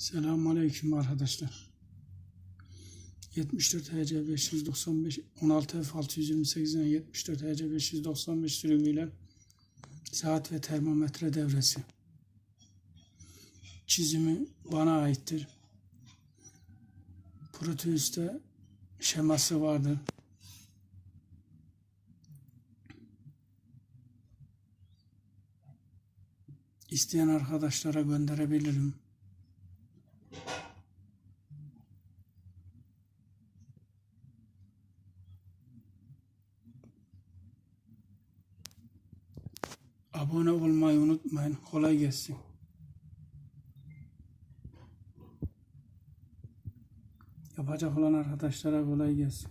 Selamünaleyküm arkadaşlar. 74 HC 595 16 F 628'den 74 HC 595 sürümüyle saat ve termometre devresi. Çizimi bana aittir. Proteus'te şeması vardır. İsteyen arkadaşlara gönderebilirim. Abone olmayı unutmayın. Kolay gelsin. Yapacak olan arkadaşlara kolay gelsin.